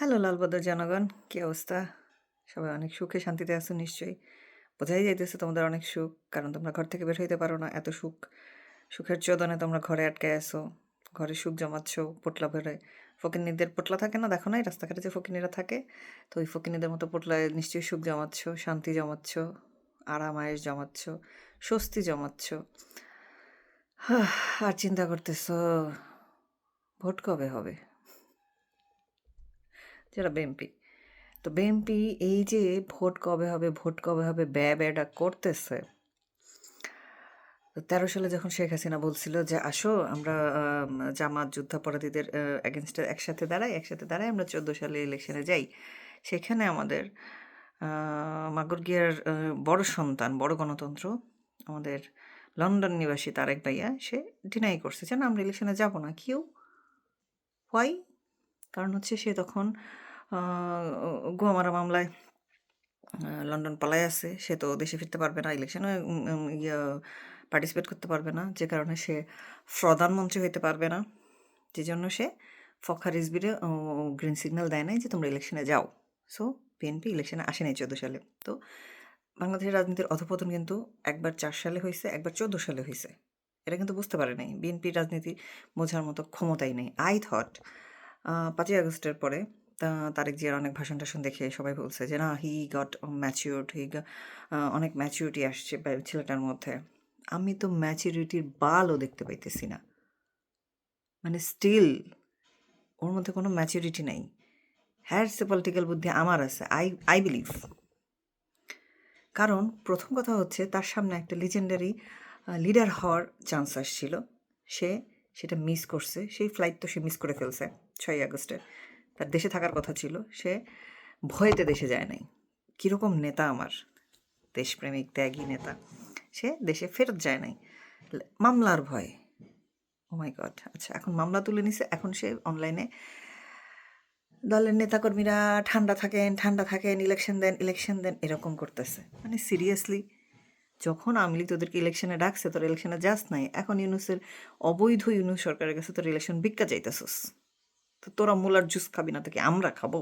Hello লালবাদর জনগণ। কি অবস্থা? সবাই অনেক সুখে শান্তিতে আছো নিশ্চয়ই। বোঝাই যাইতেছে তোমাদের অনেক সুখ, কারণ তোমরা ঘর থেকে বের হইতে পারো না, এত সুখ। সুখের চোদনে তোমরা ঘরে আটকে আসো ঘরে সুখ জমাচ্ছ, পোটলা ভরে। ফকিনীদের পোটলা থাকে না, দেখো নাই রাস্তাঘাটে যে ফকিনীরা থাকে? তো ওই ফকিনীদের মতো পোটলায় নিশ্চয়ই সুখ জমাচ্ছ, শান্তি জমাচ্ছ, আরাম আয়েস জমাচ্ছ, স্বস্তি জমাচ্ছ। আর চিন্তা করতেছো, ভোট কবে হবে? যারা বিএনপি তো বিএনপি এই যে ভোট কবে হবে ভোট কবে হবে ব্যয় ব্যয়টা করতেছে। তেরো সালে যখন শেখ হাসিনা বলছিল যে আসো আমরা আম, জামাত যুদ্ধাপরাধীদের এগেনস্টে একসাথে দাঁড়াই একসাথে দাঁড়াই আমরা চোদ্দ সালে ইলেকশনে যাই। সেখানে আমাদের মাগুরগিয়ার বড় সন্তান বড় গণতন্ত্র আমাদের লন্ডন নিবাসী তারেক ভাইয়া সে ডিনাই করছে যে না আমরা ইলেকশনে যাব না। কিউ? হোয়াই কারণ হচ্ছে সে তখন গোয়ামারা মামলায় লন্ডন পালায় আছে। সে তো দেশে ফিরতে পারবে না ইলেকশনে ইয়ে পার্টিসিপেট করতে পারবে না। যে কারণে সে প্রধানমন্ত্রী হইতে পারবে না। যে জন্য সে ফখা রিজবিরে গ্রিন সিগন্যাল দেয় নাই যে তোমরা ইলেকশনে যাও। সো বিএনপি ইলেকশনে আসে নাই চোদ্দ সালে। তো বাংলাদেশের রাজনীতির অধপতন কিন্তু একবার চার সালে হয়েছে একবার চোদ্দ সালে হয়েছে এটা কিন্তু বুঝতে পারে নাই। বিএনপির রাজনীতি বোঝার মতো ক্ষমতাই নেই। আই থট পাঁচই আগস্টের পরে তারেক জিয়ার অনেক ভাষণ টাষণ দেখে সবাই বলছে যে, না হি গট ম্যাচিউরড হি অনেক ম্যাচিউরিটি আসছে ছেলেটার মধ্যে। আমি তো ম্যাচিউরিটির বালও দেখতে পাইতেছি না। মানে স্টিল ওর মধ্যে কোনো ম্যাচিউরিটি নেই। হ্যার সে পলিটিক্যাল বুদ্ধি আমার আছে আই আই বিলিভ কারণ প্রথম কথা হচ্ছে, তার সামনে একটা লিজেন্ডারি লিডার হওয়ার চান্স আসছিল। সে সেটা মিস করছে, সেই ফ্লাইট তো সে মিস করে ফেলছে ছয়ই আগস্টে। তার দেশে থাকার কথা ছিল, সে ভয়েতে দেশে যায় নাই। কীরকম নেতা আমার, দেশপ্রেমিক, ত্যাগী নেতা। সে দেশে ফেরত যায় নাই। মামলার ভয়। ও মাই গড আচ্ছা এখন মামলা তুলে নিছে, এখন সে অনলাইনে দলের নেতাকর্মীরা ঠান্ডা থাকেন ঠান্ডা থাকেন ইলেকশন দেন ইলেকশন দেন, এরকম করতেছে। মানে সিরিয়াসলি যখন আওয়ামী লীগ তোদেরকে ইলেকশনে ডাকছে, তোর ইলেকশনে যাস নাই। এখন ইউনুসের অবৈধ ইউনুস সরকারের কাছে তোর ইলেকশন ভিক্ষা চাইতেছস। তো তোরা মুলার জুস খাবি না তোকে আমরা খাব?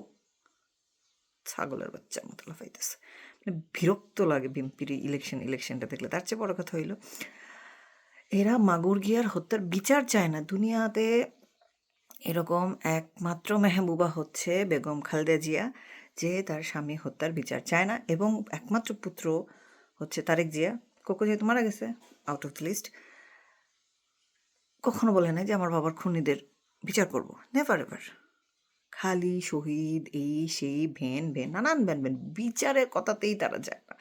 ছাগলের বাচ্চা মতো লাফাইতেছে মানে বিরক্ত লাগে বিএনপির ইলেকশন ইলেকশনটা দেখলে। তার চেয়ে বড় কথা হইল, এরা মাগুর গিয়ার হত্যার বিচার চায় না। দুনিয়াতে এরকম একমাত্র মেহবুবা হচ্ছে বেগম খালদা জিয়া, যে তার স্বামী হত্যার বিচার চায় না এবং একমাত্র পুত্র হচ্ছে তারেক জিয়া। কোকো যেহেতু মারা গেছে আউট অফ দ্য লিস্ট কখনো বলে না যে আমার বাবার খুনিদের বিচার করব। নেভার এভার খালি শহীদ, এই, সেই, ভেন ভেন, নানান ভ্যান ভ্যান বিচারের কথাতেই তারা যায় না।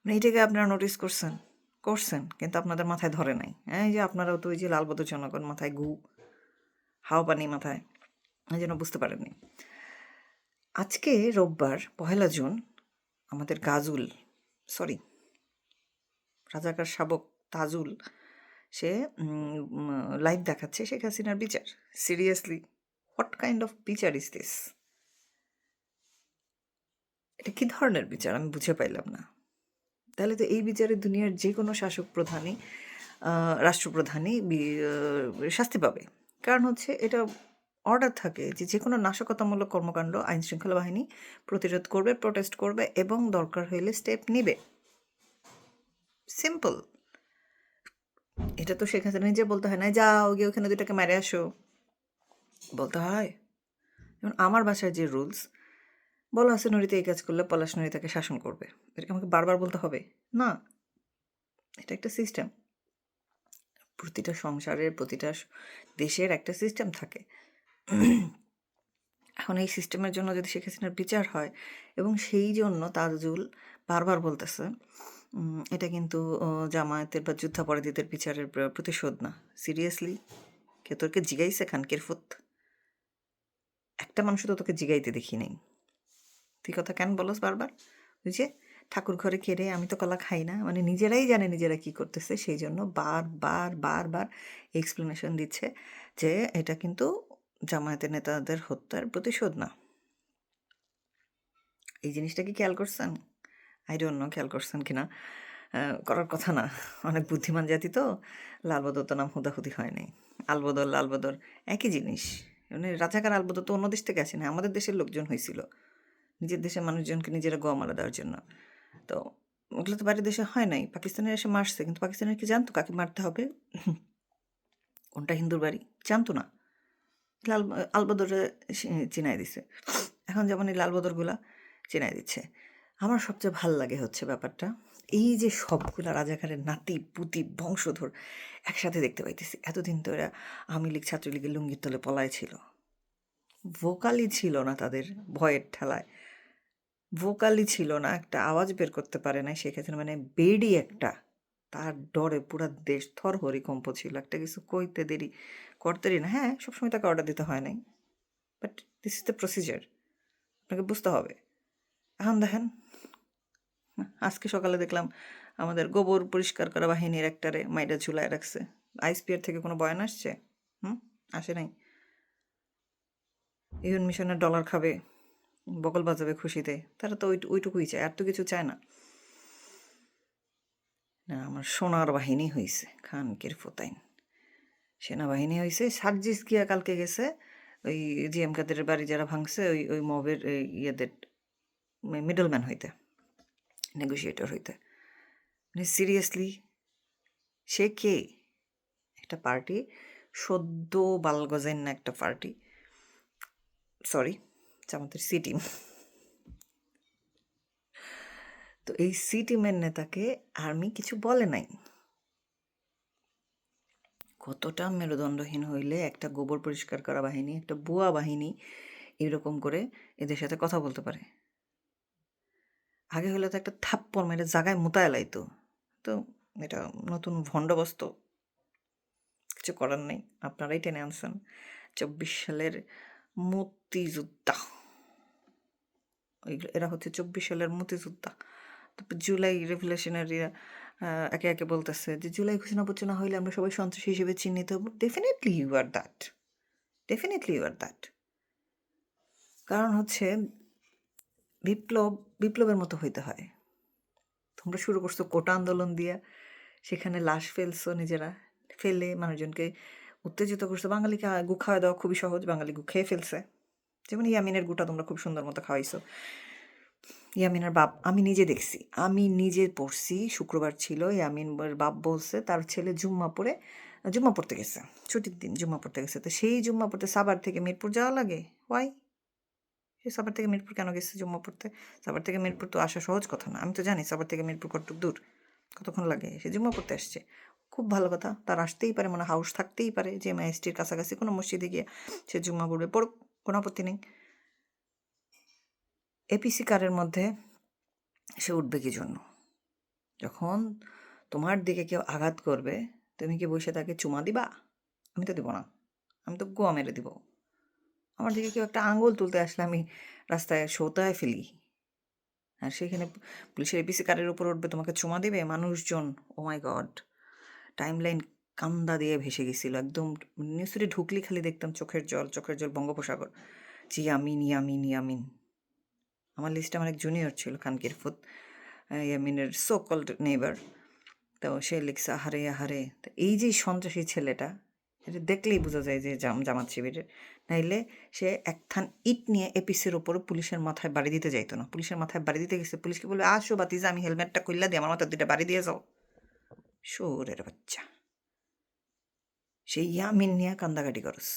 মানে এটাকে আপনারা নোটিস করছেন করছেন, কিন্তু আপনাদের মাথায় ধরে নাই। হ্যাঁ এই যে আপনারাও তো ওই যে লালবদ জনগণ মাথায় গু হাওয়া পানি মাথায়, এই জন্য বুঝতে পারেননি। আজকে রোববার, পহেলা জুন, আমাদের গাজুল সরি, রাজাকার শাবক তাজুল, সে লাইভ দেখাচ্ছে শেখ হাসিনার বিচার। Seriously what kind of bichar is this এটা কী ধরনের বিচার? আমি বুঝে পাইলাম না। তাহলে তো এই বিচারে দুনিয়ার যে কোনো শাসক প্রধানই রাষ্ট্রপ্রধানই শাস্তি পাবে। কারণ হচ্ছে এটা অর্ডার থাকে যে যে কোনো নাশকতামূলক কর্মকাণ্ড আইন শৃঙ্খলা বাহিনী প্রতিরোধ করবে, প্রোটেস্ট করবে এবং দরকার হইলে স্টেপ নিবে। সিম্পল। এটা তো শেখ হাসিনা নিজে বলতে হয় না যাও, গিয়ে ওখানে দুটাকে মেরে আসো। বলতে হয়। যেমন আমার বাসায় যে রুলস, বলা আছে নড়িতে এই কাজ করলে পলাশ নড়ি তাকে শাসন করবে। এটাকে আমাকে বারবার বলতে হবে। না। এটা একটা সিস্টেম। প্রতিটা সংসারের, প্রতিটা দেশের একটা সিস্টেম থাকে। এখন এই সিস্টেমের জন্য যদি শেখ হাসিনার বিচার হয় এবং সেই জন্য তাজুল বারবার বলতেছে এটা কিন্তু জামায়াতের বা যুদ্ধাপরাধীদের বিচারের প্রতিশোধ না। সিরিয়াসলি? কে তোকে জিগাইছে খানকের ফুত একটা মানুষ তো তোকে জিগাইতে দেখি নাই। তুই কথা কেন বলস বারবার? যে, ঠাকুর ঘরে কেড়ে আমি তো কলা খাই না। মানে নিজেরাই জানে নিজেরা কি করতেছে। সেই জন্য বারবার বারবার এক্সপ্লেনেশন দিচ্ছে যে এটা কিন্তু জামায়াতের নেতাদের হত্যার প্রতিশোধ না। এই জিনিসটা কি খেয়াল করছেন? আই ডোন্ট নো খেয়াল করছেন কিনা? আহ, করার কথা না। অনেক বুদ্ধিমান জাতি তো। লালবদর তো নাম হুদাহুদি হয় নাই। আলবদর লালবদর একই জিনিস। মানে রাজাকার আলবদর তো অন্য দেশ থেকে আসে না আমাদের দেশের লোকজন হয়েছিল। নিজের দেশের মানুষজনকে নিজেরা গোয়া মারা দেওয়ার জন্য। তো ওগুলো তো বাইরের দেশে হয় নাই। পাকিস্তানের এসে মারছে। কিন্তু পাকিস্তানের কি জানতো কাকে মারতে হবে? কোনটা হিন্দুর বাড়ি? জানতো না। লাল আলবদরে চিনাই দিছে। এখন যেমন এই লালবদরগুলা চিনাই দিচ্ছে। আমার সবচেয়ে ভালো লাগে হচ্ছে ব্যাপারটা, এই যে সবগুলা রাজাকারের নাতি, পুতি, বংশধর একসাথে দেখতে পাইতেছি। এতদিন তো এরা আওয়ামী লীগ, ছাত্রলীগের লুঙ্গির তলে পলায় ছিল। ভোকালই ছিল না তাদের ভয়ের ঠেলায়। ভোকালই ছিল না, একটা আওয়াজ বের করতে পারে না সেক্ষেত্রে মানে বেডি একটা। তার ডরে পুরা দেশ থর হরিকম্প ছিল। একটা কিছু কইতে দেরি করতেরই না। হ্যাঁ সবসময় তাকে অর্ডার দিতে হয় নাই। But this is the procedure আপনাকে বুঝতে হবে। এখন দেখেন, আজকে সকালে দেখলাম আমাদের গোবর পরিষ্কার করা বাহিনীর একটারে মাইডা ঝুলায় রাখছে। আইসপিআর থেকে কোনো বয়ান আসছে? হুম, আসে নাই। ইউন মিশনের ডলার খাবে বকল বাজাবে খুশিতে। তারা তো ওই ওইটুকুই চায়, আর তো কিছু চায় না। না, আমার সোনার বাহিনী হয়েছে খানকের ফোতাইন সেনাবাহিনী হয়েছে সার্জিস গিয়া কালকে গেছে। ওই জিএম কাদের বাড়ি যারা ভাঙছে, ওই ওই মবের ইয়েদের মিডলম্যান হইতে নেগোসিয়েটর হইতে। মানে সিরিয়াসলি সে কে? একটা পার্টি, সদ্য বালগজেন না একটা পার্টি। সরি আমাদের সি টিম। তো এই সি টিমের নেতাকে আর্মি কিছু বলে নাই। কতটা মেরুদণ্ডহীন হইলে একটা গোবর পরিষ্কার করা বাহিনী, একটা বুয়া বাহিনী এরকম করে এদের সাথে কথা বলতে পারে। আগে হলে তো একটা থাপ্পড় মেরে জায়গায় মোতায় লাইতো তো এটা নতুন ভণ্ডবস্ত কিছু করার নেই। আপনারাই টেনে আনছেন। চব্বিশ সালের মতিযোদ্ধা এরা হচ্ছে চব্বিশ সালের মতিযোদ্ধা তারপর জুলাই রেভুলেশনারিরা একে একে বলতেছে যে, জুলাই ঘোষণা না হইলে আমরা সবাই সন্ত্রাসী হিসেবে চিহ্নিত হব। Definitely you are that definitely you are that কারণ হচ্ছে, বিপ্লব, বিপ্লবের মতো হইতে হয়। তোমরা শুরু করছ কোটা আন্দোলন দিয়া, সেখানে লাশ ফেলছো নিজেরা। ফেলে মানুষজনকে উত্তেজিত করছ। বাঙালিকে গু খাওয়া দেওয়া খুবই সহজ, বাঙালি গু খেয়ে ফেলছে। যেমন ইয়ামিনের গুটা তোমরা খুব সুন্দর মতো খাওয়াইছো। ইয়ামিনের বাপ, আমি নিজে দেখছি। আমি নিজে পড়ছি, শুক্রবার ছিল, ইয়ামিনের বাপ বলছে তার ছেলে জুম্মা পড়ে, জুম্মা পড়তে গেছে, ছুটির দিন জুম্মা পড়তে গেছে। তো সেই জুম্মা পড়তে সাবার থেকে মিরপুর যাওয়া লাগে? ওয়াই সে সাবার থেকে মিরপুর কেন গেছে জুম্মা পড়তে? সাবার থেকে মিরপুর তো আসা সহজ কথা না। আমি তো জানি সাবার থেকে মিরপুর কতটুক দূর, কতক্ষণ লাগে? সে জুম্মা পড়তে আসছে। খুব ভালো কথা, তার আসতেই পারে মানে হাউস থাকতেই পারে, যে মাইস্টির কাছাকাছি কোনো মসজিদে গিয়ে সে জুম্মা পড়বে, পড়ুক, কোনো আপত্তি নেই। এপিসি কারের মধ্যে সে উঠবে কি জন্য? যখন তোমার দিকে কেউ আঘাত করবে, তুমি কি বসে তাকে চুমা দিবা? আমি তো দিব না। আমি তো গোয়া মেরে দিব। আমার দিকে কেউ একটা আঙুল তুলতে আসলে আমি রাস্তায় শোতায় ফেলি। আর সেখানে পুলিশের এপিসি কারের উপর উঠবে, তোমাকে চুমা দিবে? মানুষজন oh my god timeline কান্দা দিয়ে ভেসে গেছিল। একদম নিউজটি ঢুকলি খালি দেখতাম চোখের জল চোখের জল বঙ্গোপসাগর। জি আমিন ইয়ামিন ইয়ামিন। আমার লিস্টে আমার এক জুনিয়র ছিল খানকির ফুত ইয়ামিনের সো কল্ড নেবার তো সে লিখছে, আহারে আহারে। তো এই যে সন্ত্রাসী ছেলেটা, এটা দেখলেই বোঝা যায় যে জাম, জামাত শিবিরের। নাইলে সে একখান ইট নিয়ে এপিসের ওপরে পুলিশের মাথায় বাড়ি দিতে যাইতো না। পুলিশের মাথায় বাড়ি দিতে গেছে, পুলিশকে বলবে, আসো বাতিজা, আমি হেলমেটটা কইলা দিই, আমার মাথায় দুইটা বাড়ি দিয়ে যাও। শোরের বাচ্চা। সেই ইয়ামিন নিয়ে কান্দাকাটি করস।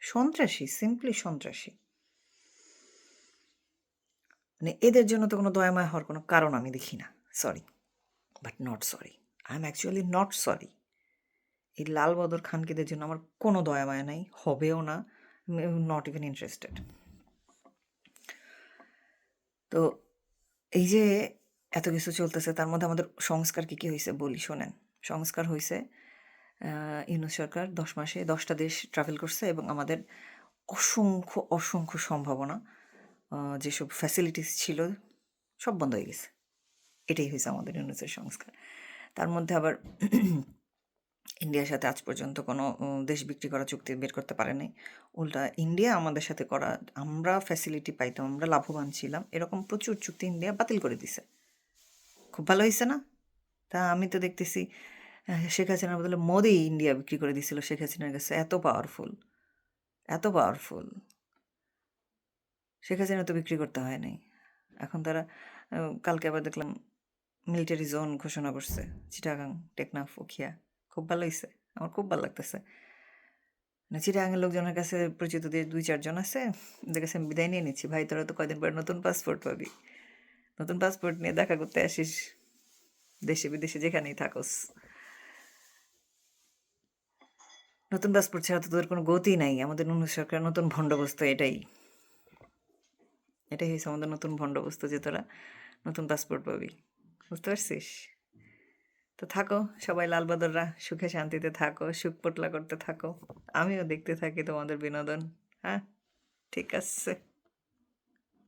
সন্ত্রাসী সিম্পলি সন্ত্রাসী। মানে এদের জন্য তো কোনো দয়াময় হওয়ার কোনো কারণ আমি দেখি না। Sorry but not sorry I am actually not sorry এই লাল বদর খানকিদের জন্য আমার কোনো দয়ামায়া নাই, হবেও না নট ইভেন ইন্টারেস্টেড তো এই যে এত কিছু চলতেছে, তার মধ্যে আমাদের সংস্কার কী কী হয়েছে বলি শোনেন। সংস্কার হয়েছে ইউনুস সরকার দশ মাসে দশটা দেশ ট্রাভেল করছে এবং আমাদের অসংখ্য অসংখ্য সম্ভাবনা যেসব ফ্যাসিলিটিস ছিল, সব বন্ধ হয়ে গেছে। এটাই হয়েছে আমাদের ইউনুসের সংস্কার। তার মধ্যে আবার ইন্ডিয়ার সাথে আজ পর্যন্ত কোনো দেশ বিক্রি করা চুক্তি বের করতে পারে নাই। উল্টা ইন্ডিয়া আমাদের সাথে করা, আমরা ফ্যাসিলিটি পাইতাম, আমরা লাভবান ছিলাম। এরকম প্রচুর চুক্তি ইন্ডিয়া বাতিল করে দিছে। খুব ভালো হয়েছে না? তা আমি তো দেখতেছি শেখ হাসিনার বদলে মোদি ইন্ডিয়া বিক্রি করে দিছিল। শেখ হাসিনার কাছে এত পাওয়ারফুল এত পাওয়ারফুল শেখ হাসিনা তো বিক্রি করতে হয় নাই এখন তারা কালকে আবার দেখলাম মিলিটারি জোন ঘোষণা করছে, চিটাগাং, টেকনাফ, উখিয়া। খুব ভালো হয়েছে আমার খুব ভালো লাগতেছে। না চিটাগাংয়ের লোকজনের কাছে পরিচিত দিয়ে দুই চারজন আছে, ওদের কাছে আমি বিদায় নিয়ে নিচ্ছি। ভাই, তোরা তো কয়দিন পরে নতুন পাসপোর্ট পাবি। নতুন পাসপোর্ট নিয়ে দেখা করতে আসিস, দেশে বিদেশে যেখানেই থাকোস। নতুন পাসপোর্ট ছাড়া তো তোদের কোনো গতি নাই। আমাদের নুনু সরকার নতুন ভণ্ডবস্তু এটাই। এটাই হয়েছে আমাদের নতুন ভণ্ডবস্তু যে তোরা? নতুন পাসপোর্ট পাবি। বুঝতে পারছিস? তো থাকো, সবাই লালবাদররা, সুখে শান্তিতে থাকো, সুখ পোটলা করতে থাকো। আমিও দেখতে থাকি তোমাদের বিনোদন হ্যাঁ? ঠিক আছে।